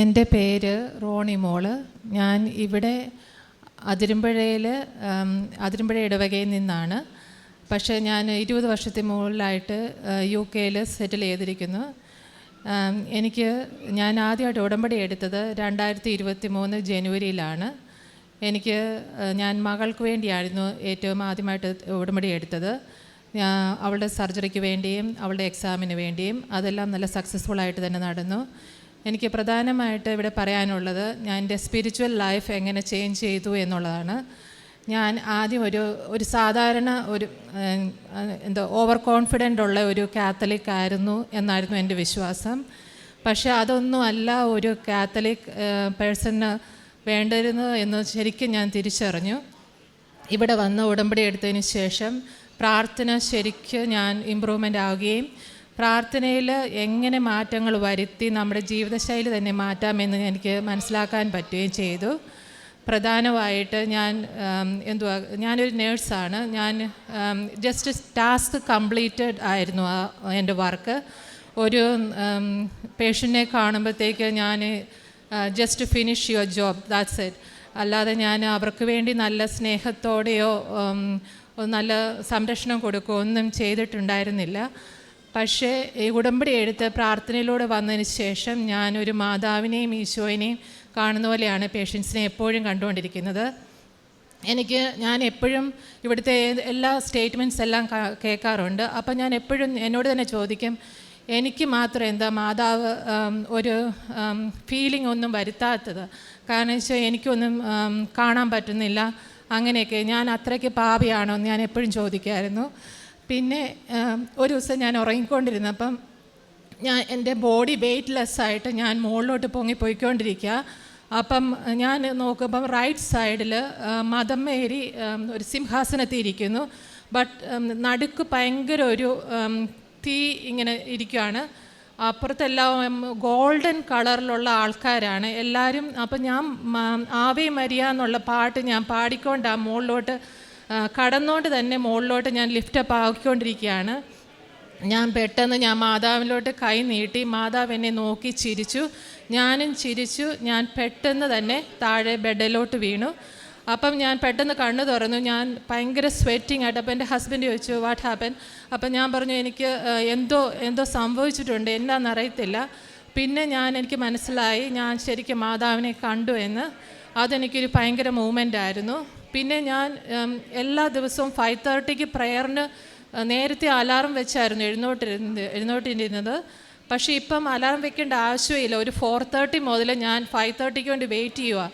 എന്റെ പേര് റോണി മോൾ. ഞാൻ ഇവിടെ അതിരമ്പുഴയിൽ അതിരമ്പുഴ ഇടവകയിൽ നിന്നാണ്. പക്ഷേ ഞാൻ ഇരുപത് വർഷത്തിന് മുകളിലായിട്ട് യു കെയിൽ സെറ്റിൽ ചെയ്തിരിക്കുന്നു. എനിക്ക് ഞാൻ ആദ്യമായിട്ട് ഉടമ്പടി എടുത്തത് രണ്ടായിരത്തി ഇരുപത്തി മൂന്ന് ജനുവരിയിലാണ്. എനിക്ക് ഞാൻ മകൾക്ക് വേണ്ടിയായിരുന്നു ഏറ്റവും ആദ്യമായിട്ട് ഉടമ്പടി എടുത്തത്. അവളുടെ സർജറിക്ക് വേണ്ടിയും അവളുടെ എക്സാമിന് വേണ്ടിയും അതെല്ലാം നല്ല സക്സസ്ഫുൾ ആയിട്ട് തന്നെ നടന്നു. എനിക്ക് പ്രധാനമായിട്ട് ഇവിടെ പറയാനുള്ളത് ഞാൻ എന്റെ സ്പിരിച്വൽ ലൈഫ് എങ്ങനെ ചേഞ്ച് ചെയ്തു എന്നുള്ളതാണ്. ഞാൻ ആദ്യം ഒരു ഒരു സാധാരണ ഒരു എന്തോ ഓവർ കോൺഫിഡന്റ് ഉള്ള ഒരു കാത്തലിക് ആയിരുന്നു എന്നായിരുന്നു എന്റെ വിശ്വാസം. പക്ഷേ അതൊന്നും അല്ല ഒരു കാത്തലിക് പേഴ്സണ് വേണ്ടിരുന്നത് എന്ന് ശരിക്കും ഞാൻ തിരിച്ചറിഞ്ഞു. ഇവിടെ വന്ന് ഉടമ്പടി എടുത്തതിന് ശേഷം പ്രാർത്ഥന ശരിക്കും ഞാൻ ഇമ്പ്രൂവ്മെന്റ് ആവുകയും പ്രാർത്ഥനയിൽ എങ്ങനെ മാറ്റങ്ങൾ വരുത്തി നമ്മുടെ ജീവിതശൈലി തന്നെ മാറ്റാമെന്ന് എനിക്ക് മനസ്സിലാക്കാൻ പറ്റുകയും ചെയ്തു. പ്രധാനമായിട്ട് ഞാൻ എന്തുവാ ഞാനൊരു നേഴ്സാണ്. ഞാൻ ജസ്റ്റ് ടാസ്ക് കംപ്ലീറ്റഡ് ആയിരുന്നു എന്റെ വർക്ക്. ഒരു പേഷ്യന്റിനെ കാണുമ്പോഴത്തേക്ക് ഞാൻ just finish your job that's it അല്ലാതെ ഞാൻ അവർക്ക് വേണ്ടി നല്ല സ്നേഹത്തോടെയോ നല്ല സംരക്ഷണം കൊടുക്കുകയോ ഒന്നും ചെയ്തിട്ടുണ്ടായിരുന്നില്ല. പക്ഷേ ഈ ഉടമ്പടി എടുത്ത് പ്രാർത്ഥനയിലൂടെ വന്നതിന് ശേഷം ഞാൻ ഒരു മാതാവിനെയും ഈശോയിനെയും കാണുന്ന പോലെയാണ് പേഷ്യൻസിനെ എപ്പോഴും കണ്ടുകൊണ്ടിരിക്കുന്നത്. എനിക്ക് ഞാൻ എപ്പോഴും ഇവിടുത്തെ എല്ലാ സ്റ്റേറ്റ്മെന്റ്സ് എല്ലാം കേൾക്കാറുണ്ട്. അപ്പം ഞാൻ എപ്പോഴും എന്നോട് തന്നെ ചോദിക്കും എനിക്ക് മാത്രം എന്താ മാതാവ് ഒരു ഫീലിംഗ് ഒന്നും വരുത്താത്തത്? കാരണം വെച്ചാൽ എനിക്കൊന്നും കാണാൻ പറ്റുന്നില്ല. അങ്ങനെയൊക്കെ ഞാൻ അത്രയ്ക്ക് പാപിയാണോ എന്ന് ഞാൻ എപ്പോഴും ചോദിക്കായിരുന്നു. പിന്നെ ഒരു ദിവസം ഞാൻ ഉറങ്ങിക്കൊണ്ടിരുന്നപ്പം ഞാൻ എന്റെ ബോഡി വെയ്റ്റ്ലെസ് ആയിട്ട് ഞാൻ മുകളിലോട്ട് പൊങ്ങി പോയിക്കൊണ്ടിരിക്കുക. അപ്പം ഞാൻ നോക്കുമ്പം റൈറ്റ് സൈഡിൽ മതമേരി ഒരു സിംഹാസനത്തിൽ ഇരിക്കുന്നു ബട്ട് നടുക്ക് ഭയങ്കര ഒരു തീ ഇങ്ങനെ ഇരിക്കുകയാണ് അപ്പുറത്തെല്ലാം ഗോൾഡൻ കളറിലുള്ള ആൾക്കാരാണ് എല്ലാവരും. അപ്പം ഞാൻ ആവേ മരിയ എന്നുള്ള പാട്ട് ഞാൻ പാടിക്കൊണ്ട് ആ മുകളിലോട്ട് കടന്നുകൊണ്ട് തന്നെ മുകളിലോട്ട് ഞാൻ ലിഫ്റ്റ് ലിഫ്റ്റപ്പ് ആക്കിക്കൊണ്ടിരിക്കുകയാണ്. ഞാൻ പെട്ടെന്ന് ഞാൻ മാതാവിലോട്ട് കൈ നീട്ടി മാതാവ് എന്നെ നോക്കി ചിരിച്ചു. ഞാനും ചിരിച്ചു. ഞാൻ പെട്ടെന്ന് തന്നെ താഴെ ബെഡിലോട്ട് വീണു. അപ്പം ഞാൻ പെട്ടെന്ന് കണ്ണു തുറന്നു. ഞാൻ ഭയങ്കര സ്വെറ്റിംഗ് ആയിട്ട് അപ്പം എന്റെ ഹസ്ബൻഡ് ചോദിച്ചു വാട്ട് ഹാപ്പൻ അപ്പം ഞാൻ പറഞ്ഞു എനിക്ക് എന്തോ എന്തോ സംഭവിച്ചിട്ടുണ്ട്. എന്താണെന്ന് അറിയത്തില്ല. പിന്നെ ഞാൻ എനിക്ക് മനസ്സിലായി ഞാൻ ശരിക്കും മാതാവിനെ കണ്ടു എന്ന്. അതെനിക്കൊരു ഭയങ്കര മൂമെന്റ് ആയിരുന്നു. പിന്നെ ഞാൻ എല്ലാ ദിവസവും ഫൈവ് തേർട്ടിക്ക് പ്രയറിന് നേരത്തെ അലാറം വെച്ചായിരുന്നു എഴുന്നോട്ടിരുന്നത് എഴുന്നോട്ടിരുന്നത്. പക്ഷേ ഇപ്പം അലാറം വെക്കേണ്ട ആവശ്യമില്ല. ഒരു ഫോർ തേർട്ടി മുതൽ ഞാൻ ഫൈവ് തേർട്ടിക്ക് വേണ്ടി വെയിറ്റ് ചെയ്യുക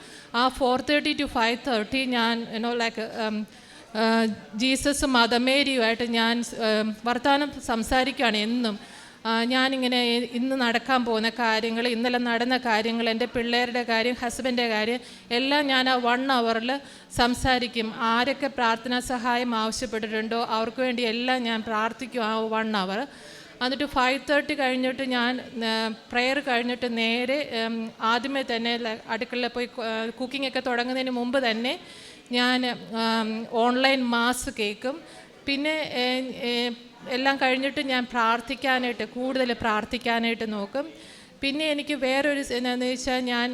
ആ four thirty to five thirty ഞാൻ എന്നോ ലൈക്ക് ജീസസും മദമേരിയുമായിട്ട് ഞാൻ വർത്തമാനം സംസാരിക്കുകയാണ് എന്നും. ഞാനിങ്ങനെ ഇന്ന് നടക്കാൻ പോകുന്ന കാര്യങ്ങൾ ഇന്നലെ നടന്ന കാര്യങ്ങൾ എന്റെ പിള്ളേരുടെ കാര്യം ഹസ്ബൻഡിന്റെ കാര്യം എല്ലാം ഞാൻ ആ വൺ അവറിൽ സംസാരിക്കും. ആരൊക്കെ പ്രാർത്ഥനാ സഹായം ആവശ്യപ്പെട്ടിട്ടുണ്ടോ അവർക്ക് വേണ്ടി എല്ലാം ഞാൻ പ്രാർത്ഥിക്കും ആ വൺ അവർ എന്നിട്ട് ഫൈവ് തേർട്ടി കഴിഞ്ഞിട്ട് ഞാൻ പ്രെയർ കഴിഞ്ഞിട്ട് നേരെ ആദ്യമേ തന്നെ അടുക്കളയിൽ പോയി കുക്കിംഗ് ഒക്കെ തുടങ്ങുന്നതിന് മുമ്പ് തന്നെ ഞാൻ ഓൺലൈൻ മാസ് കേൾക്കും പിന്നെ എല്ലാം കഴിഞ്ഞിട്ട് ഞാൻ പ്രാർത്ഥിക്കാനായിട്ട് കൂടുതൽ പ്രാർത്ഥിക്കാനായിട്ട് നോക്കും. പിന്നെ എനിക്ക് വേറൊരു എന്താണെന്ന് വെച്ചാൽ ഞാൻ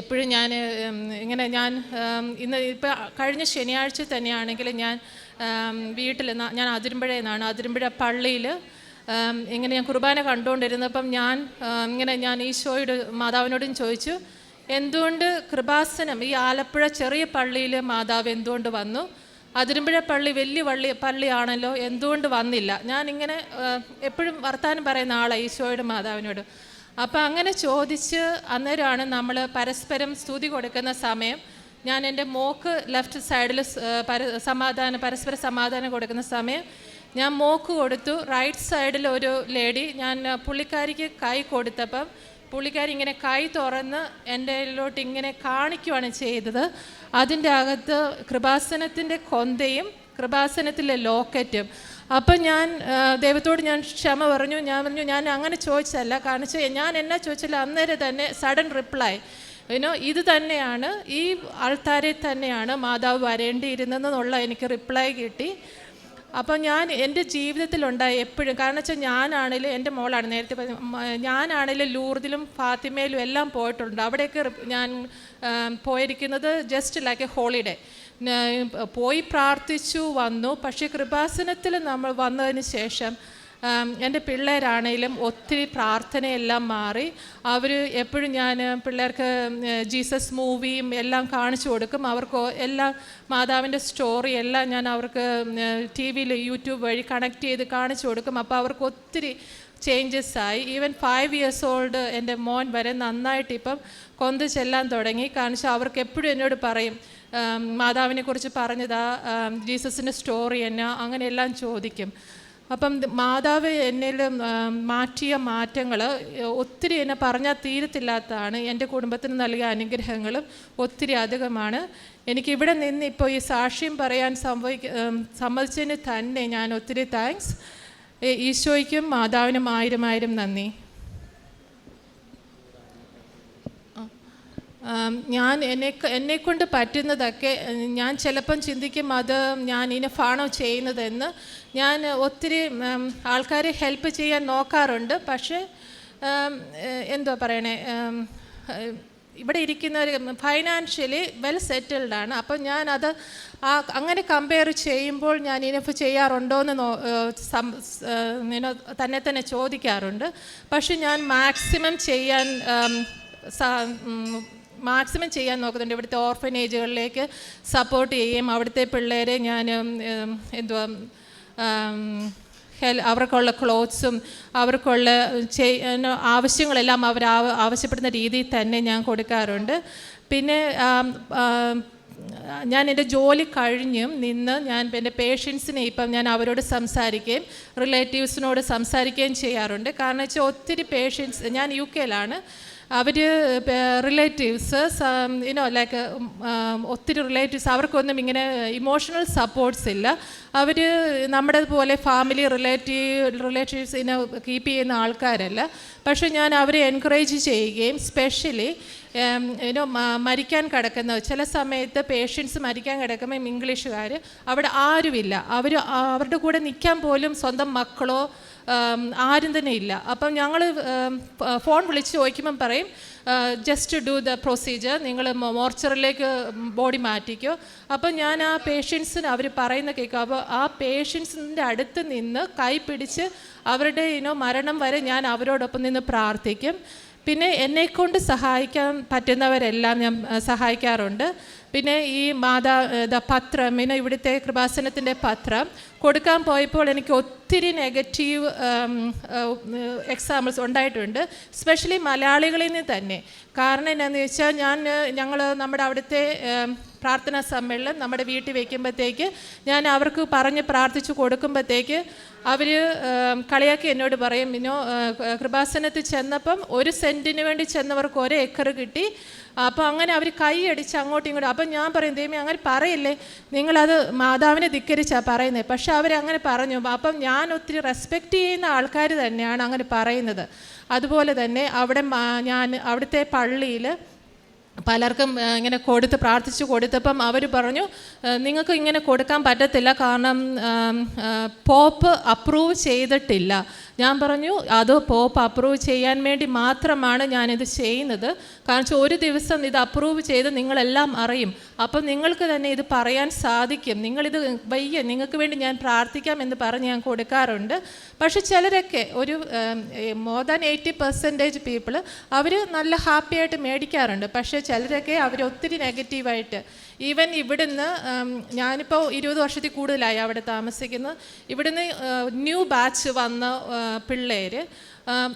എപ്പോഴും ഞാൻ ഇങ്ങനെ ഞാൻ ഇന്ന് ഇപ്പോൾ കഴിഞ്ഞ ശനിയാഴ്ച തന്നെയാണെങ്കിൽ ഞാൻ വീട്ടിൽ ഞാൻ അതിരമ്പുഴയിൽ നിന്നാണ്. അതിരമ്പുഴ പള്ളിയിൽ ഇങ്ങനെ ഞാൻ കുർബാന കണ്ടുകൊണ്ടിരുന്നപ്പം ഞാൻ ഇങ്ങനെ ഞാൻ ഈശോയുടെ മാതാവിനോടും ചോദിച്ചു എന്തുകൊണ്ട് കൃപാസനം ഈ ആലപ്പുഴ ചെറിയ പള്ളിയിൽ മാതാവ് എന്തുകൊണ്ട് വന്നു? അതിരമ്പുഴ പള്ളി വലിയ പള്ളി പള്ളിയാണല്ലോ എന്തുകൊണ്ട് വന്നില്ല? ഞാൻ ഇങ്ങനെ എപ്പോഴും വർത്താനം പറയുന്ന ആളാണ് ഈശോയുടെ മാതാവിനോട്. അപ്പം അങ്ങനെ ചോദിച്ച് അന്നേരമാണ് നമ്മൾ പരസ്പരം സ്തുതി കൊടുക്കുന്ന സമയം. ഞാൻ എന്റെ മോക്ക് ലെഫ്റ്റ് സൈഡിൽ പര സമാധാനം പരസ്പര സമാധാനം കൊടുക്കുന്ന സമയം. ഞാൻ മോക്ക് കൊടുത്തു റൈറ്റ് സൈഡിൽ ഒരു ലേഡി ഞാൻ പുള്ളിക്കാരിക്ക് കൈ കൊടുത്തപ്പം പുള്ളിക്കാരി ഇങ്ങനെ കൈ തുറന്ന് എന്റെ ഇതിലോട്ട് ഇങ്ങനെ കാണിക്കുവാണ് ചെയ്തത്. അതിന്റെ അകത്ത് കൃപാസനത്തിന്റെ കൊന്തയും കൃപാസനത്തിലെ ലോക്കറ്റും. അപ്പം ഞാൻ ദൈവത്തോട് ഞാൻ ക്ഷമ പറഞ്ഞു. ഞാൻ പറഞ്ഞു ഞാൻ അങ്ങനെ ചോദിച്ചല്ല കാരണം ഞാൻ എന്നാ ചോദിച്ചാൽ അന്നേരം തന്നെ സഡൻ റിപ്ലൈ. യുനോ ഇത് തന്നെയാണ് ഈ ആൾക്കാരെ തന്നെയാണ് മാതാവ് വരേണ്ടിയിരുന്നതെന്നുള്ള എനിക്ക് റിപ്ലൈ കിട്ടി. അപ്പോൾ ഞാൻ എന്റെ ജീവിതത്തിലുണ്ടായ എപ്പോഴും കാരണം വെച്ചാൽ ഞാനാണെങ്കിലും എന്റെ മോളാണ് നേരത്തെ ഞാനാണേലും ലൂർദിലും ഫാത്തിമയിലും എല്ലാം പോയിട്ടുണ്ട്. അവിടെയൊക്കെ ഞാൻ പോയിരിക്കുന്നത് ജസ്റ്റ് ലൈക്ക് എ ഹോളിഡേ പോയി പ്രാർത്ഥിച്ചു വന്നു. പക്ഷേ കൃപാസനത്തിൽ നമ്മൾ വന്നതിന് ശേഷം എന്റെ പിള്ളേരാണേലും ഒത്തിരി പ്രാർത്ഥനയെല്ലാം മാറി. അവർ എപ്പോഴും ഞാൻ പിള്ളേർക്ക് ജീസസ് മൂവിയും എല്ലാം കാണിച്ചു കൊടുക്കും. അവർക്ക് എല്ലാ മാതാവിന്റെ സ്റ്റോറി എല്ലാം ഞാൻ അവർക്ക് ടി വിയിൽ യൂട്യൂബ് വഴി കണക്ട് ചെയ്ത് കാണിച്ചു കൊടുക്കും. അപ്പോൾ അവർക്ക് ഒത്തിരി ചേഞ്ചസ് ആയി. ഈവൻ ഫൈവ് ഇയേഴ്സ് ഓൾഡ് എന്റെ മോൻ വരെ നന്നായിട്ട് ഇപ്പം കൊന്ത് ചെല്ലാൻ തുടങ്ങി. കാണിച്ചാൽ അവർക്ക് എപ്പോഴും എന്നോട് പറയും മാതാവിനെക്കുറിച്ച് പറഞ്ഞതാ ജീസസിന്റെ സ്റ്റോറി എന്നാ അങ്ങനെയെല്ലാം ചോദിക്കും. അപ്പം മാതാവ് എന്നിൽ മാറ്റിയ മാറ്റങ്ങൾ ഒത്തിരി എന്നെ പറഞ്ഞാൽ തീരത്തില്ലാത്തതാണ്. എന്റെ കുടുംബത്തിന് നൽകിയ അനുഗ്രഹങ്ങളും ഒത്തിരി അധികമാണ്. എനിക്കിവിടെ നിന്ന് ഇപ്പോൾ ഈ സാക്ഷ്യം പറയാൻ സംഭവിക്ക സമ്മതിച്ചതിന് തന്നെ ഞാൻ ഒത്തിരി താങ്ക്സ് ഈശോയ്ക്കും മാതാവിനും ആയിരം ആയിരം നന്ദി. ഞാൻ എന്നെ എന്നെക്കൊണ്ട് പറ്റുന്നതൊക്കെ ഞാൻ ചിലപ്പം ചിന്തിക്കും അത് ഞാൻ ഇനഫാണോ ചെയ്യുന്നതെന്ന്. ഞാൻ ഒത്തിരി ആൾക്കാരെ ഹെൽപ്പ് ചെയ്യാൻ നോക്കാറുണ്ട്. പക്ഷേ എന്തോ പറയണേ ഇവിടെ ഇരിക്കുന്നവർ ഫൈനാൻഷ്യലി വെൽ സെറ്റിൽഡ് ആണ്. അപ്പം ഞാൻ അത് ആ അങ്ങനെ കമ്പയർ ചെയ്യുമ്പോൾ ഞാൻ ഇനഫ് ചെയ്യാറുണ്ടോ എന്ന് നോ തന്നെ തന്നെ ചോദിക്കാറുണ്ട്. പക്ഷെ ഞാൻ മാക്സിമം ചെയ്യാൻ മാക്സിമം ചെയ്യാൻ നോക്കുന്നുണ്ട്. ഇവിടുത്തെ ഓർഫനേജുകളിലേക്ക് സപ്പോർട്ട് ചെയ്യും അവിടുത്തെ പിള്ളേരെ ഞാൻ എന്തുവാ ഹെൽ അവർക്കുള്ള ക്ലോത്ത്സും അവർക്കുള്ള ആവശ്യങ്ങളെല്ലാം അവർ ആവശ്യപ്പെടുന്ന രീതിയിൽ തന്നെ ഞാൻ കൊടുക്കാറുണ്ട്. പിന്നെ ഞാൻ എന്റെ ജോലി കഴിഞ്ഞും നിന്ന് ഞാൻ എന്റെ പേഷ്യൻസിനെ ഇപ്പം ഞാൻ അവരോട് സംസാരിക്കുകയും റിലേറ്റീവ്സിനോട് സംസാരിക്കുകയും ചെയ്യാറുണ്ട്. കാരണം വെച്ചാൽ ഒത്തിരി പേഷ്യൻസ് ഞാൻ യു കെയിലാണ് അവർ റിലേറ്റീവ്സ് ഇനോ ലൈക്ക് ഒത്തിരി റിലേറ്റീവ്സ് അവർക്കൊന്നും ഇങ്ങനെ ഇമോഷണൽ സപ്പോർട്ട്സ് ഇല്ല. അവർ നമ്മുടെ പോലെ ഫാമിലി റിലേറ്റീവ് റിലേറ്റീവ്സ് ഇനെ കീപ്പ് ചെയ്യുന്ന ആൾക്കാരല്ല. പക്ഷേ ഞാൻ അവരെ എൻകറേജ് ചെയ്യുകയും സ്പെഷ്യലി ഇനോ മരിക്കാൻ കിടക്കുന്ന ചില സമയത്ത് പേഷ്യൻസ് മരിക്കാൻ കിടക്കുമ്പോൾ ഇംഗ്ലീഷുകാർ അവിടെ ആരുമില്ല. അവർ അവരുടെ കൂടെ നിൽക്കാൻ പോലും സ്വന്തം മക്കളോ ആരും തന്നെ ഇല്ല. അപ്പം ഞങ്ങൾ ഫോൺ വിളിച്ച് ചോദിക്കുമ്പം പറയും ജസ്റ്റ് ഡു ദ പ്രൊസീജിയർ നിങ്ങൾ മോർച്ചറിലേക്ക് ബോഡി മാറ്റിക്കോ. അപ്പം ഞാൻ ആ പേഷ്യൻസിന് അവർ പറയുന്ന കേൾക്കും. അപ്പോൾ ആ പേഷ്യൻസിന്റെ അടുത്ത് നിന്ന് കൈ പിടിച്ച് അവരുടെ ഇനോ മരണം വരെ ഞാൻ അവരോടൊപ്പം നിന്ന് പ്രാർത്ഥിക്കും. പിന്നെ എന്നെക്കൊണ്ട് സഹായിക്കാൻ പറ്റുന്നവരെല്ലാം ഞാൻ സഹായിക്കാറുണ്ട്. പിന്നെ ഈ മാതാ പത്രം പിന്നെ ഇവിടുത്തെ കൃപാസനത്തിന്റെ പത്രം. കൊടുക്കാൻ പോയപ്പോൾ എനിക്ക് ഒത്തിരി നെഗറ്റീവ് എക്സാമ്പിൾസ് ഉണ്ടായിട്ടുണ്ട് സ്പെഷ്യലി മലയാളികളിൽ നിന്ന് തന്നെ. കാരണം എന്നാന്ന് വെച്ചാൽ ഞാൻ ഞങ്ങൾ നമ്മുടെ അവിടുത്തെ പ്രാർത്ഥനാ സമ്മേളനം നമ്മുടെ വീട്ടിൽ വയ്ക്കുമ്പോഴത്തേക്ക് ഞാൻ അവർക്ക് പറഞ്ഞ് പ്രാർത്ഥിച്ച് കൊടുക്കുമ്പോഴത്തേക്ക് അവർ കളിയാക്കി എന്നോട് പറയും ഇനോ കൃപാസനത്തിൽ ചെന്നപ്പം ഒരു സെന്റിന് വേണ്ടി ചെന്നവർക്ക് ഒരു ഏക്കർ കിട്ടി. അപ്പോൾ അങ്ങനെ അവർ കൈയടിച്ച് അങ്ങോട്ടും ഇങ്ങോട്ടും അപ്പം ഞാൻ പറയും ദൈവമേ അങ്ങനെ പറയില്ലേ? നിങ്ങളത് മാതാവിനെ ധിക്കരിച്ചാണ് പറയുന്നത് പക്ഷെ അവരങ്ങനെ പറഞ്ഞു. അപ്പം ഞാൻ ഒത്തിരി റെസ്പെക്റ്റ് ചെയ്യുന്ന ആൾക്കാർ തന്നെയാണ് അങ്ങനെ പറയുന്നത്. അതുപോലെ തന്നെ അവിടെ ഞാൻ അവിടുത്തെ പള്ളിയിൽ പലർക്കും ഇങ്ങനെ കൊടുത്ത് പ്രാർത്ഥിച്ച് കൊടുത്തപ്പം അവർ പറഞ്ഞു നിങ്ങൾക്ക് ഇങ്ങനെ കൊടുക്കാൻ പറ്റത്തില്ല കാരണം പോപ്പ് അപ്രൂവ് ചെയ്തിട്ടില്ല. ഞാൻ പറഞ്ഞു അത് പോപ്പ് അപ്രൂവ് ചെയ്യാൻ വേണ്ടി മാത്രമാണ് ഞാനിത് ചെയ്യുന്നത്. കാരണം ഒരു ദിവസം ഇത് അപ്രൂവ് ചെയ്ത് നിങ്ങളെല്ലാം അറിയും. അപ്പം നിങ്ങൾക്ക് തന്നെ ഇത് പറയാൻ സാധിക്കും. നിങ്ങളിത് വയ്യ നിങ്ങൾക്ക് വേണ്ടി ഞാൻ പ്രാർത്ഥിക്കാം എന്ന് പറഞ്ഞ് ഞാൻ കൊടുക്കാറുണ്ട്. പക്ഷെ ചിലരൊക്കെ ഒരു more than eighty percentage people അവർ നല്ല ഹാപ്പിയായിട്ട് മേടിക്കാറുണ്ട്. പക്ഷേ ചിലരൊക്കെ അവരൊത്തിരി നെഗറ്റീവായിട്ട്. ഈവൻ ഇവിടുന്ന് ഞാനിപ്പോൾ ഇരുപത് വർഷത്തിൽ കൂടുതലായി അവിടെ താമസിക്കുന്നത് ഇവിടുന്ന് ന്യൂ ബാച്ച് വന്ന പിള്ളേർ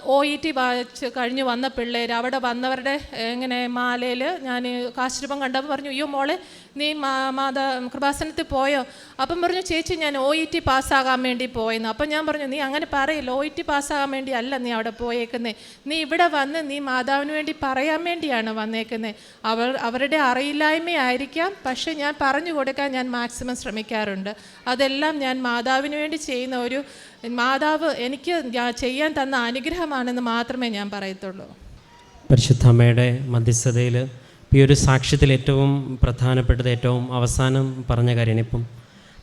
ഒ ഇ ടി ബാച്ച് കഴിഞ്ഞ് വന്ന പിള്ളേർ അവിടെ വന്നവരുടെ ഇങ്ങനെ മാലയിൽ ഞാൻ കാശ്രൂപം കണ്ടപ്പോൾ പറഞ്ഞു അയ്യോ മോളെ നീ മാ മാതാ കൃപാസനത്തിൽ പോയോ? അപ്പം പറഞ്ഞു ചേച്ചി ഞാൻ ഒ ഇ ടി പാസ്സാകാൻ വേണ്ടി പോയെന്ന്. അപ്പം ഞാൻ പറഞ്ഞു നീ അങ്ങനെ പറയില്ല ഒ ഇ ടി പാസ്സാകാൻ വേണ്ടി അല്ല നീ അവിടെ പോയേക്കുന്നേ. നീ ഇവിടെ വന്ന് നീ മാതാവിന് വേണ്ടി പറയാൻ വേണ്ടിയാണ് വന്നേക്കുന്നത് അവർ അവരുടെ അറിയില്ലായ്മയായിരിക്കാം പക്ഷേ ഞാൻ പറഞ്ഞു കൊടുക്കാൻ ഞാൻ മാക്സിമം ശ്രമിക്കാറുണ്ട്. അതെല്ലാം ഞാൻ മാതാവിന് വേണ്ടി ചെയ്യുന്ന ഒരു മാതാവ് എനിക്ക് ചെയ്യാൻ തന്ന അനുഗ്രഹമാണെന്ന് മാത്രമേ ഞാൻ പറയത്തുള്ളൂ. പരിശുദ്ധ അമ്മയുടെ ഈ ഒരു സാക്ഷ്യത്തിൽ ഏറ്റവും പ്രധാനപ്പെട്ടത് ഏറ്റവും അവസാനം പറഞ്ഞ കാര്യമാണ് ഇപ്പം.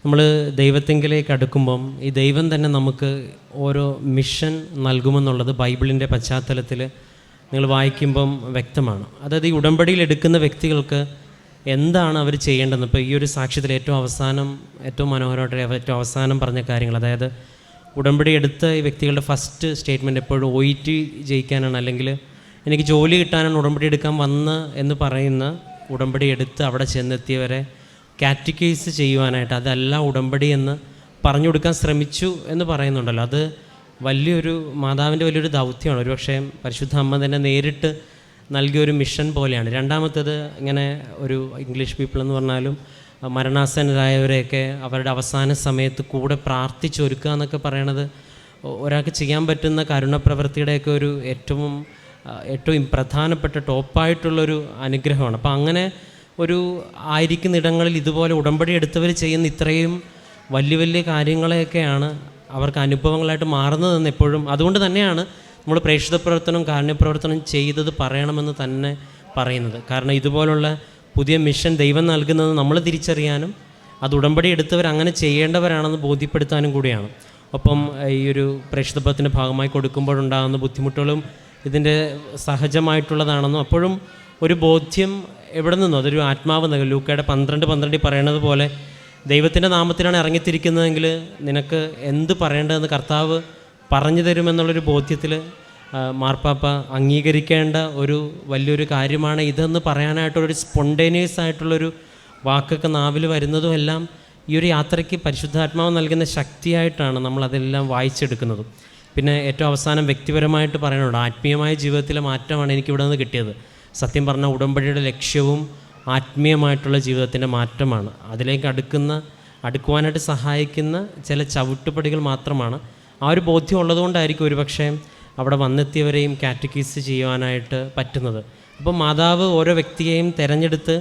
നമ്മൾ ദൈവത്തെങ്കിലേക്ക് അടുക്കുമ്പം ഈ ദൈവം തന്നെ നമുക്ക് ഓരോ മിഷൻ നൽകുമെന്നുള്ളത് ബൈബിളിന്റെ പശ്ചാത്തലത്തിൽ നിങ്ങൾ വായിക്കുമ്പം വ്യക്തമാണ്. അതായത് ഈ ഉടമ്പടിയിൽ എടുക്കുന്ന വ്യക്തികൾക്ക് എന്താണ് അവർ ചെയ്യേണ്ടതെന്ന്? ഇപ്പോൾ ഈ ഒരു സാക്ഷ്യത്തിൽ ഏറ്റവും അവസാനം ഏറ്റവും മനോഹരമായിട്ട് ഏറ്റവും അവസാനം പറഞ്ഞ കാര്യങ്ങൾ അതായത് ഉടമ്പടി എടുത്ത ഈ വ്യക്തികളുടെ ഫസ്റ്റ് സ്റ്റേറ്റ്മെന്റ് എപ്പോഴും ഒ ഇ ടി ജയിക്കാനാണ് അല്ലെങ്കിൽ എനിക്ക് ജോലി കിട്ടാനാണ് ഉടമ്പടി എടുക്കാൻ വന്ന് എന്ന് പറയുന്ന ഉടമ്പടി എടുത്ത് അവിടെ ചെന്നെത്തിയവരെ കാറ്റഗൈസ് ചെയ്യുവാനായിട്ട് അതല്ല ഉടമ്പടി എന്ന് പറഞ്ഞു കൊടുക്കാൻ ശ്രമിച്ചു എന്ന് പറയുന്നുണ്ടല്ലോ. അത് വലിയൊരു മാതാവിന്റെ വലിയൊരു ദൗത്യമാണ്. ഒരുപക്ഷെ പരിശുദ്ധ അമ്മ തന്നെ നേരിട്ട് നൽകിയ ഒരു മിഷൻ പോലെയാണ്. രണ്ടാമത്തേത് ഇങ്ങനെ ഒരു ഇംഗ്ലീഷ് പീപ്പിൾ എന്ന് പറഞ്ഞാലും മരണാസന്നരായവരെയൊക്കെ അവരുടെ അവസാന സമയത്ത് കൂടെ പ്രാർത്ഥിച്ചൊരുക്കുക എന്നൊക്കെ പറയണത് ഒരാൾക്ക് ചെയ്യാൻ പറ്റുന്ന കരുണപ്രവൃത്തിയുടെയൊക്കെ ഒരു ഏറ്റവും ഏറ്റവും പ്രധാനപ്പെട്ട ടോപ്പായിട്ടുള്ളൊരു അനുഗ്രഹമാണ്. അപ്പോൾ അങ്ങനെ ഒരു ആയിരിക്കുന്ന ഇടങ്ങളിൽ ഇതുപോലെ ഉടമ്പടി എടുത്തവർ ചെയ്യുന്ന ഇത്രയും വലിയ വലിയ കാര്യങ്ങളെയൊക്കെയാണ് അവർക്ക് അനുഭവങ്ങളായിട്ട് മാറുന്നതെന്ന് എപ്പോഴും അതുകൊണ്ട് തന്നെയാണ് നമ്മൾ പ്രേക്ഷിത പ്രവർത്തനം കാരുണ്യപ്രവർത്തനം ചെയ്തത് പറയണമെന്ന് തന്നെ പറയുന്നത്. കാരണം ഇതുപോലുള്ള പുതിയ മിഷൻ ദൈവം നൽകുന്നത് നമ്മൾ തിരിച്ചറിയാനും അത് ഉടമ്പടി എടുത്തവർ അങ്ങനെ ചെയ്യേണ്ടവരാണെന്ന് ബോധ്യപ്പെടുത്താനും കൂടിയാണ്. ഒപ്പം ഈ ഒരു പ്രേക്ഷിതത്വത്തിന്റെ ഭാഗമായി കൊടുക്കുമ്പോഴുണ്ടാകുന്ന ബുദ്ധിമുട്ടുകളും ഇതിന്റെ സഹജമായിട്ടുള്ളതാണെന്നും അപ്പോഴും ഒരു ബോധ്യം എവിടെ നിന്നോ അതൊരു ആത്മാവ് നൽകും. ലൂക്കയുടെ പന്ത്രണ്ട് പന്ത്രണ്ടിൽ പറയണത് പോലെ ദൈവത്തിന്റെ നാമത്തിലാണ് ഇറങ്ങിത്തിരിക്കുന്നതെങ്കിൽ നിനക്ക് എന്ത് പറയേണ്ടതെന്ന് കർത്താവ് പറഞ്ഞു തരുമെന്നുള്ളൊരു ബോധ്യത്തിൽ മാർപ്പാപ്പ അംഗീകരിക്കേണ്ട ഒരു വലിയൊരു കാര്യമാണ് ഇതെന്ന് പറയാനായിട്ടുള്ളൊരു സ്പോണ്ടേനിയസ് ആയിട്ടുള്ളൊരു വാക്കൊക്കെ നാവിൽ വരുന്നതും എല്ലാം ഈ ഒരു യാത്രയ്ക്ക് പരിശുദ്ധാത്മാവ് നൽകുന്ന ശക്തിയായിട്ടാണ് നമ്മൾ അതെല്ലാം വായിച്ചെടുക്കുന്നത്. പിന്നെ ഏറ്റവും അവസാനം വ്യക്തിപരമായിട്ട് പറയാനുണ്ട് ആത്മീയമായ ജീവിതത്തിലെ മാറ്റമാണ് എനിക്ക് ഇവിടെ നിന്ന് കിട്ടിയത്. സത്യം പറഞ്ഞ ഉടമ്പടിയുടെ ലക്ഷ്യവും ആത്മീയമായിട്ടുള്ള ജീവിതത്തിന്റെ മാറ്റമാണ്. അതിലേക്ക് അടുക്കുന്ന അടുക്കുവാനായിട്ട് സഹായിക്കുന്ന ചില ചവിട്ടുപടികൾ മാത്രമാണ്. ആ ഒരു ബോധ്യം ഉള്ളതുകൊണ്ടായിരിക്കും ഒരുപക്ഷെ അവിടെ വന്നെത്തിയവരെയും കാറ്റഗീസ് ചെയ്യുവാനായിട്ട് പറ്റുന്നത്. അപ്പോൾ മാതാവ് ഓരോ വ്യക്തിയെയും തിരഞ്ഞെടുത്ത്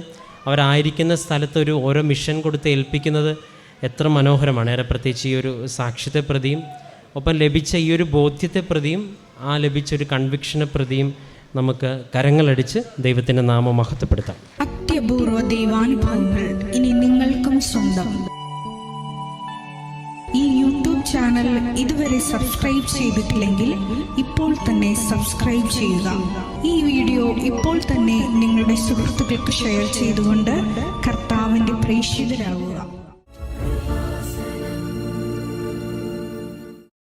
അവരായിരിക്കുന്ന സ്ഥലത്ത് ഒരു ഓരോ മിഷൻ കൊടുത്ത് ഏൽപ്പിക്കുന്നത് എത്ര മനോഹരമാണ്. ഏറെ പ്രത്യേകിച്ച് ഈ ഒരു സാക്ഷ്യത്തെ പ്രതിയും ഒപ്പം ലഭിച്ച ഈ ഒരു ബോധ്യത്തെ പ്രതിയും ആ ലഭിച്ച ഒരു കൺവിക്ഷനെ പ്രതിയും നമുക്ക് കരങ്ങളടിച്ച് ദൈവത്തിന്റെ നാമം മഹത്വപ്പെടുത്താം. അത്യപൂർവ ദൈവാനുഭവങ്ങൾ ഇനി നിങ്ങൾക്കും സ്വന്തം. ഈ യൂട്യൂബ് ചാനൽ ഇതുവരെ സബ്സ്ക്രൈബ് ചെയ്തിട്ടില്ലെങ്കിൽ ഇപ്പോൾ തന്നെ സബ്സ്ക്രൈബ് ചെയ്യുക. ഈ വീഡിയോ ഇപ്പോൾ തന്നെ നിങ്ങളുടെ സുഹൃത്തുക്കൾക്ക് ഷെയർ ചെയ്തുകൊണ്ട് കർത്താവിന്റെ പ്രേക്ഷിതരാകുക.